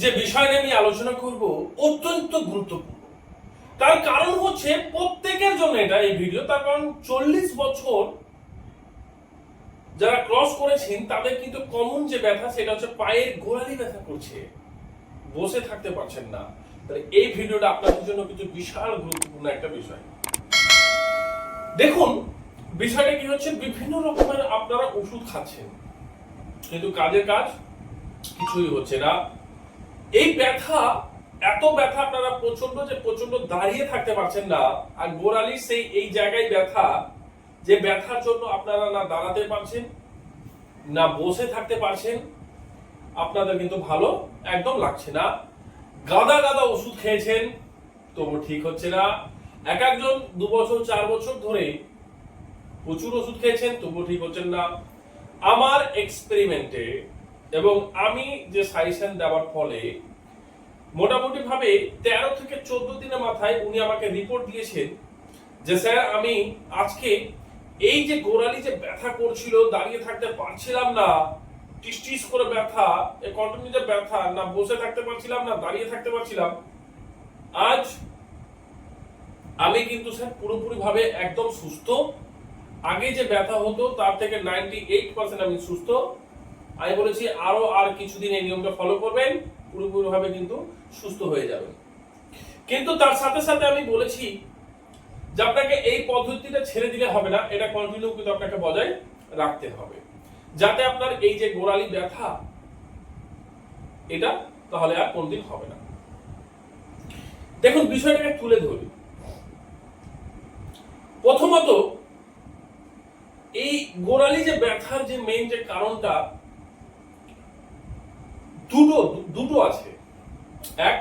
যে বিষয় নিয়ে আমি আলোচনা করব অত্যন্ত গুরুত্বপূর্ণ। তার কারণ হচ্ছে প্রত্যেকের জন্য এটা এই ভিডিও তার কারণ চল্লিশ বছর যারা ক্রস করেছেন, তাদের কিন্তু কমন যে ব্যথা, সেটা হচ্ছে পায়ের গোড়ালি ব্যথা করছে। বসে থাকতে পারছেন না। তাহলে এই ভিডিওটা আপনাদের জন্য কিন্তু বিশাল গুরুত্বপূর্ণ একটা বিষয়। দেখুন, বিষয়টা কি হচ্ছে, বিভিন্ন রকমের আপনারা ওষুধ খাচ্ছেন। কিন্তু কাজের কাজ কিছুই হচ্ছে না। এই ব্যথা, এত ব্যথা আপনারা প্রচণ্ড যে প্রচণ্ড দাঁড়িয়ে থাকতে পারছেন না, আর গোড়ালির সেই, এই জায়গায় ব্যথা, যে ব্যথার জন্য আপনারা না দাঁড়াতে পারছেন, না বসে থাকতে পারছেন, আপনাদের কিন্তু ভালো একদম লাগছে না। গাদা গাদা ওষুধ খেয়েছেন, তবু ঠিক হচ্ছে না। এক একজন দু বছর, চার বছর ধরে প্রচুর ওষুধ খেয়েছেন, তবু ঠিক হচ্ছেন না। আমার এক্সপেরিমেন্টে এবং আমি যে সাজেশন দেওয়ার ফলে মোটামুটি ভাবে তেরো থেকে চোদ্দ দিনের মাথায় উনি আমাকে রিপোর্ট দিয়েছেন যে, স্যার, আমি আজকে এই যে গোড়ালি যে ব্যথা করছিল, দাঁড়িয়ে থাকতে পারছিলাম না, টিস করে ব্যথা এই কন্টিনিউ যে ব্যথা, না বসে থাকতে পারছিলাম না, দাঁড়িয়ে থাকতে পারছিলাম। আজ আমি কিন্তু, স্যার পুরোপুরি ভাবে একদম সুস্থ। আগে যে ব্যথা হতো, তার থেকে নাইনটি এইট পার্সেন্ট আমি সুস্থ। আমি বলেছি আরও আর কিছুদিন এই নিয়মটা ফলো করবেন পুরোপুরি ভাবে কিন্তু সুস্থ হয়ে যাবেন। কিন্তু তার সাথে সাথে আমি বলেছি যে আপনাকে এই পদ্ধতিটা ছেড়ে দিলে হবে না, এটা কন্টিনিউ কিন্তু আপনাকে বজায় রাখতে হবে। যাতে আপনার এই যে গোড়ালি ব্যথা, এটা তাহলে আর কোনদিন হবে না। দেখুন, বিষয়টাকে তুলে ধরি। প্রথমত, এই গোড়ালি যে ব্যথার যে মেইন যে কারণটা দুটো দুটো আছে। এক,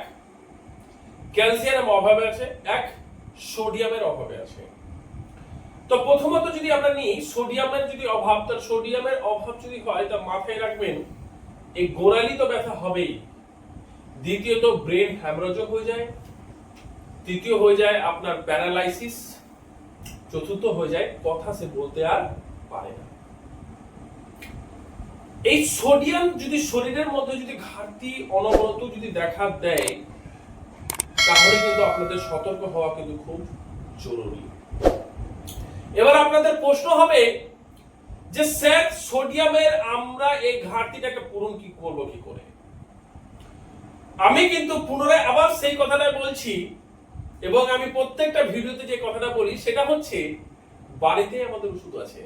ক্যালসিয়ামের অভাবে আছে, এক, সোডিয়ামের অভাবে আছে। তো প্রথমত যদি আমরা নিই, সোডিয়ামের যদি অভাব তার সোডিয়ামের অভাব যদি হয়, তা মাথায় রাখবেন, এই গোড়ালি তো ব্যথা হবেই। দ্বিতীয়ত, ব্রেন হ্যামরোজও হয়ে যায়। তৃতীয় হয়ে যায় আপনার প্যারালাইসিস। চতুর্থ হয়ে যায়, কথা সে বলতে আর পারে না। এই সোডিয়াম যদি শরীরের মধ্যে যদি ঘাটতি অনবরত যদি দেখা দেয়, তাহলে কিন্তু আপনাদের সতর্ক হওয়া কিন্তু খুব জরুরি। এবার আপনাদের প্রশ্ন হবে যে, স্যার, সোডিয়ামের আমরা এই ঘাটতিটাকে পূরণ কি করব, কি করে? আমি কিন্তু পুনরায় আবার সেই কথাটা বলছি এবং আমি প্রত্যেকটা ভিডিওতে যে কথাটা বলি, সেটা হচ্ছে বাড়িতে আমাদের ওষুধ আছে।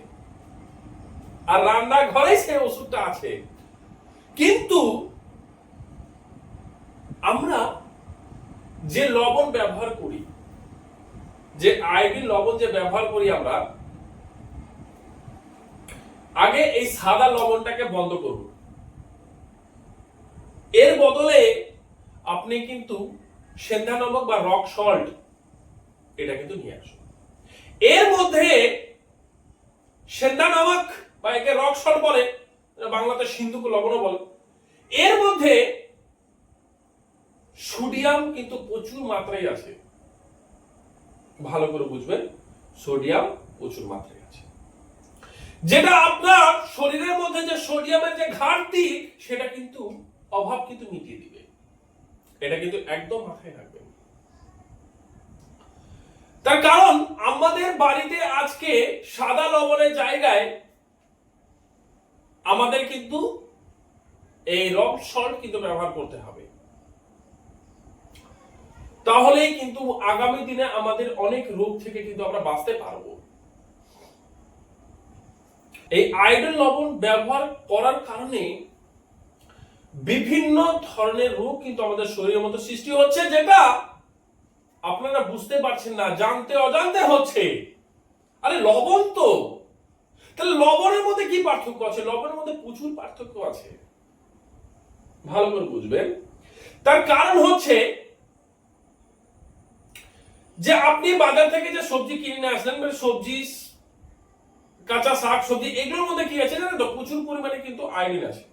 আর রান্নাঘরে সেই ওষুধটা আছে। কিন্তু আমরা যে লবণ ব্যবহার করি, যে আয়োডিন লবণ যে ব্যবহার করি আমরা, আগে এই সাদা লবণটাকে বন্ধ করব এর বদলে আপনি কিন্তু সেন্ধা নমক বা রক সল্ট এটা কিন্তু নিয়ে আসুন। এর মধ্যে সেন্ধা নমক বা একে রক সল্ট বলে বাংলাতে সিন্ধুক লবণও বলে। এর মধ্যে সোডিয়াম কিন্তু প্রচুর মাত্রায় আছে। ভালো করে বুঝবেন, সোডিয়াম প্রচুর মাত্রায় আছে। যেটা আপনার শরীরের মধ্যে যে সোডিয়ামের যে ঘাটতি, সেটা কিন্তু অভাব কিন্তু মিটিয়ে দিবে। এটা কিন্তু একদম মাথায় রাখবেন। তার কারণ, আমাদের বাড়িতে আজকে সাদা লবণের জায়গায় আমাদের কিন্তু এই রক সল্ট কিন্তু ব্যবহার করতে হবে। তাহলেই কিন্তু আগামী দিনে আমাদের অনেক রোগ থেকে কিন্তু আমরা বাঁচতে পারব। এই আয়োডিন লবণ ব্যবহার করার কারণে বিভিন্ন ধরনের রোগ কিন্তু আমাদের শরীরের মতো সৃষ্টি হচ্ছে, যেটা আপনারা বুঝতে পারছেন না, জানতে অজান্তে হচ্ছে। আরে লবণ তো! তাহলে লবণের মধ্যে কি পার্থক্য আছে? লবণের মধ্যে প্রচুর পার্থক্য আছে। ভালো করে বুঝবেন। তার কারণ হচ্ছে যে আপনি বাজার থেকে যে সবজি কিনে নিয়ে আসলেন মানে সবজি, কাঁচা শাক, সবজি, এগুলোর মধ্যে কি আছে জানেন তো? প্রচুর পরিমাণে কিন্তু আয়োডিন আছে।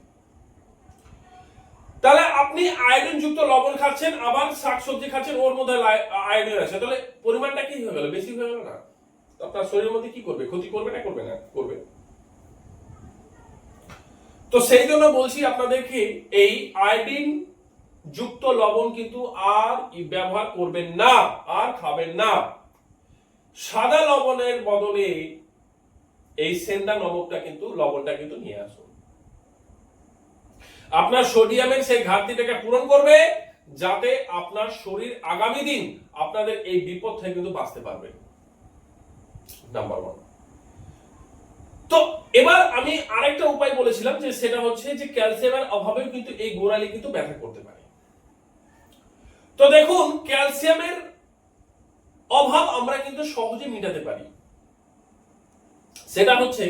তাহলে আপনি আয়োডিন যুক্ত লবণ খাচ্ছেন, আবার শাক সবজি খাচ্ছেন, ওর মধ্যে আয়োডিন আছে। তাহলে পরিমাণটা কি হয়ে গেল? বেশি হয়ে গেল না? আপনার শরীরের মধ্যে কি করবে? ক্ষতি করবে না করবে না? করবে। তো সেই জন্য বলছি আপনাদেরকে, এই আয়োডিন যুক্ত লবণ কিন্তু আর ব্যবহার করবেন না, আর খাবেন না। সাদা লবণের বদলে এই সেন্দা নমকটা কিন্তু, লবণটা কিন্তু নিয়ে আসুন। আপনার সোডিয়ামের সেই ঘাটতিটাকে পূরণ করবে, যাতে আপনার শরীর আগামী দিন আপনাদের এই বিপদ থেকে কিন্তু বাঁচতে পারবে। নাম্বার ওয়ান তো এবার আমি আরেকটা উপায় বলেছিলাম যে সেটা হচ্ছে যে ক্যালসিয়ামের অভাবে কিন্তু এই গোড়ালি কিন্তু ব্যথা করতে পারে। তো দেখুন ক্যালসিয়ামের অভাব আমরা কিন্তু সহজে মেটাতে পারি। সেটা হচ্ছে,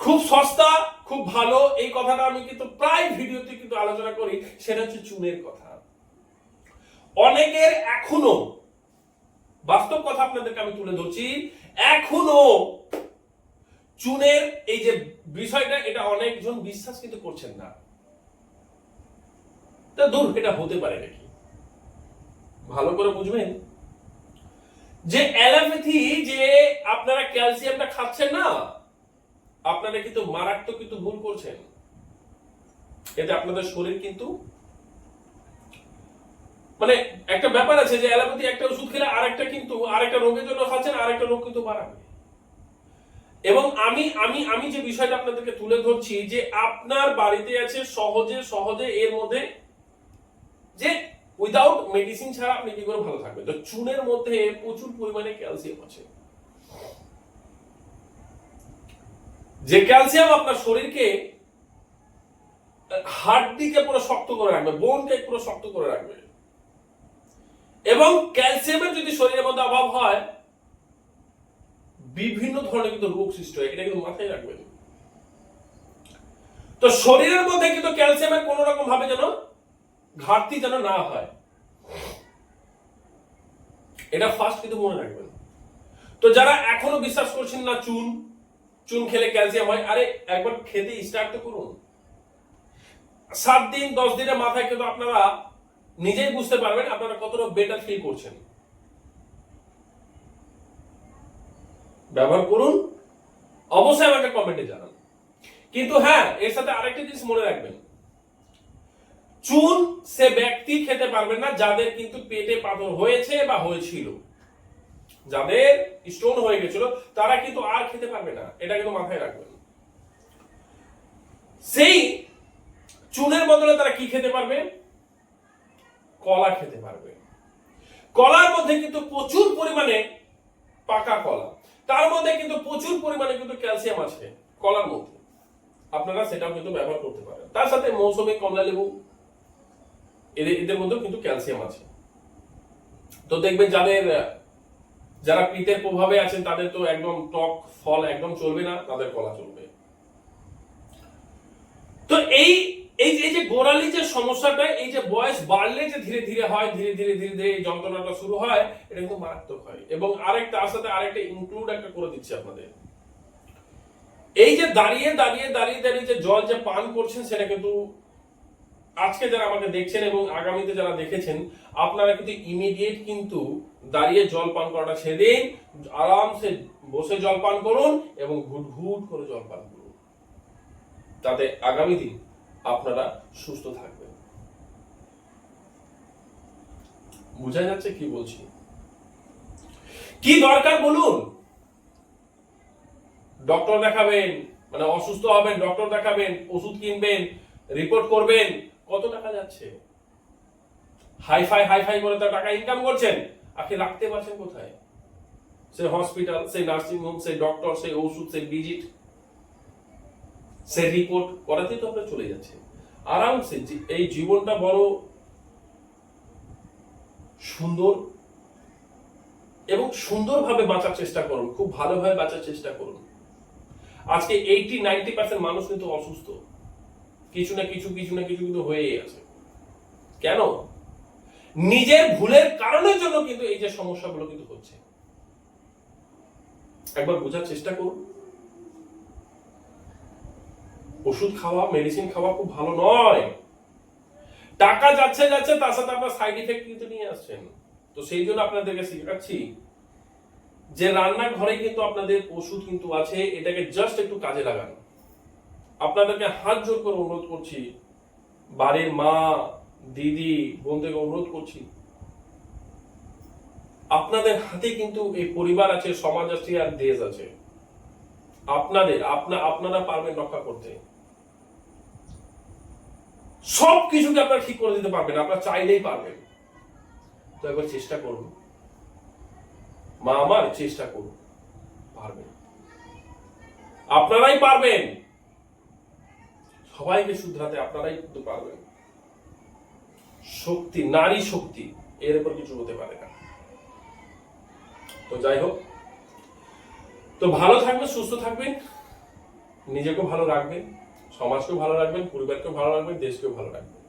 খুব সস্তা, খুব ভালো, এই কথাটা আমি কিন্তু প্রায় ভিডিওতে কিন্তু আলোচনা করি, সেটা হচ্ছে চুনের কথা। অনেকের এখনও বাস্তব কথা আপনাদেরকে আমি তুলে ধরছি। এখনও চুনের এই যে বিষয়টা, এটা অনেকজন বিশ্বাস কিন্তু করছেন না। তা দূর এটা হতে পারে নাকি? ভালো করে বুঝবেন? যে অ্যালোপ্যাথি, যে আপনারা ক্যালসিয়ামটা খাচ্ছেন না, আপনারা কিন্তু মারাত্মক কিন্তু ভুল করছেন। এতে আপনাদের শরীর কিন্তু মানে একটা ব্যাপার আছে যে অ্যালোপ্যাথি একটা ওষুধ খেলে আরেকটা কিন্তু আরেকটা রোগের জন্য খাচ্ছেন, আরেকটা রোগ কিন্তু বাড়াবে। এবং আমি আমি আমি যে বিষয়টা আপনাদেরকে তুলে ধরছি যে আপনার বাড়িতে আছে সহজে সহজে এর মধ্যে যে উইদাউট মেডিসিন ছাড়া আপনি কি করে ভালো থাকবেন? তো চুনের মধ্যে প্রচুর পরিমাণে ক্যালসিয়াম আছে। যে ক্যালসিয়াম আপনার শরীরকে হাড্ডিকে পুরো শক্ত করে রাখবে বোনকে পুরো শক্ত করে রাখবে। এবং ক্যালসিয়ামের যদি শরীরের মধ্যে অভাব হয়, বিভিন্ন ধরনের কিন্তু রোগ সৃষ্টি হয়, এটা কিন্তু মাথায় রাখবেন। তো শরীরের মধ্যে কিন্তু ক্যালসিয়ামের কোন রকম ভাবে যেন ঘাটতি যেন না হয়। এটা ফার্স্ট কিন্তু মনে রাখবেন। তো যারা এখনও বিশ্বাস করছেন না চুন চুন খেলে ক্যালসিয়াম হয়, আরে একবার খেতে স্টার্ট তো করুন। সাত দিন, দশ দিনের মাথায় কিন্তু আপনারা নিজেই বুঝতে পারবেন আপনারা কতটা বেটার ফিল করছেন। ব্যবহার করুন। অবশ্যই আমাকে কমেন্টে জানান। কিন্তু হ্যাঁ এর সাথে আরেকটা জিনিস মনে রাখবেন। চুন সে ব্যক্তি খেতে পারবেন না, যাদের কিন্তু পেটে পাথর হয়েছে বা হয়েছিল। যাদের স্টোন হয়ে গেছিল, তারা কিন্তু আর খেতে পারবে না। এটা কিন্তু মাথায় রাখবেন। সেই চুনের বদলে তারা কি খেতে পারবে? কলা খেতে পারবে। কলার মধ্যে কিন্তু প্রচুর পরিমাণে পাকা কলা। তার মধ্যে কিন্তু প্রচুর পরিমাণে কিন্তু ক্যালসিয়াম আছে কলার মধ্যে। আপনারা সেটাও কিন্তু ব্যবহার করতে পারেন। তার সাথে মৌসুমী কমলা লেবু, এদের এদের মধ্যেও কিন্তু ক্যালসিয়াম আছে। তো দেখবেন যাদের, যারা পিতের প্রভাবে আছেন, তাদের তো একদম টক ফল একদম চলবে না, তাদের কলা চলবে। তো এই এই যে- এই যে গোড়ালি যে সমস্যাটা, এই যে বয়স বাড়লে যে ধীরে ধীরে হয়, ধীরে ধীরে ধীরে ধীরে এই যন্ত্রণাটা শুরু হয়, এটা কিন্তু মারাত্মক হয়। এবং আরেকটা, তার সাথে আরেকটা ইনক্লুড একটা করে দিচ্ছি আপনাদের। এই যে দাঁড়িয়ে দাঁড়িয়ে দাঁড়িয়ে দাঁড়িয়ে যে জল যে পান করছেন, সেটা কিন্তু আজকে যারা আমাকে দেখছেন এবং আগামীতে যারা দেখেছেন, আপনারা কিন্তু ইমিডিয়েট কিন্তু দাঁড়িয়ে জল পান করাটা ছেড়ে দিন, আরামসে বসে জল পান করুন এবং ঘুট ঘুট করে জল পান করুন। তাতে আগামী দিন আপনারা সুস্থ থাকবেন। বোঝা যাচ্ছে কি বলছি? কি দরকার বলুন? ডক্টর দেখাবেন মানে অসুস্থ হবেন, ডক্টর দেখাবেন, ওষুধ কিনবেন রিপোর্ট করবেন, কত টাকা যাচ্ছে? হাইফাই হাইফাই করে তো টাকা ইনকাম করছেন, আপনি রাখতে পারছেন কোথায়? সে হসপিটাল সেই নার্সিং হোম সেই ডক্টর সেই ওষুধ সেই ভিজিট সে রিপোর্ট করাতেই তো আমরা চলে যাচ্ছে। আরামসে এই জীবনটা বড় সুন্দর এবং সুন্দরভাবে বাঁচার চেষ্টা করুন, খুব ভালোভাবে বাঁচার চেষ্টা করুন। আজকে এইটি নাইনটি পার্সেন্ট মানুষ কিন্তু অসুস্থ। কিছু না কিছু কিছু না কিছু কিন্তু হয়েই আছে। কেন? নিজের ভুলের কারণের জন্য কিন্তু এই যে সমস্যাগুলো কিন্তু হচ্ছে। একবার বোঝার চেষ্টা করুন। ওষুধ খাওয়া মেডিসিন খাওয়া খুব ভালো নয়। টাকা যাচ্ছে যাচ্ছে, তার সাথে আপনার সাইড ইফেক্ট কিন্তু নিয়ে আসছেন। তো সেই জন্য আপনাদেরকে শেখাচ্ছি যে রান্নাঘরে কিন্তু আপনাদের ওষুধ কিন্তু আছে, এটাকে জাস্ট একটু কাজে লাগান। আপনাদেরকে হাত জোর করে অনুরোধ করছি, বাড়ির মা, দিদি, বোনদেরকে অনুরোধ করছি, আপনাদের হাতে কিন্তু এই পরিবার আছে, সমাজ আছে আর দেশ আছে। আপনাদের, আপনা আপনারা পারবেন রক্ষা করতে। সব কিছুকে আপনারা ঠিক করে দিতে পারবেন, আপনারা চাইলেই পারবেন। তো একবার চেষ্টা করুন। মা আমার, চেষ্টা করুন। পারবেন। আপনারাই পারবেন। সবাইকে শুধরাতে আপনারাই কিন্তু পারবেন। শক্তি, নারী শক্তি, এর উপর কিছু হতে পারে না। তো যাই হোক। তো ভালো থাকবেন, সুস্থ থাকবেন, নিজেকেও ভালো রাখবেন। সমাজকেও ভালো রাখবেন পরিবারকেও ভালো রাখবেন দেশকেও ভালো রাখবেন।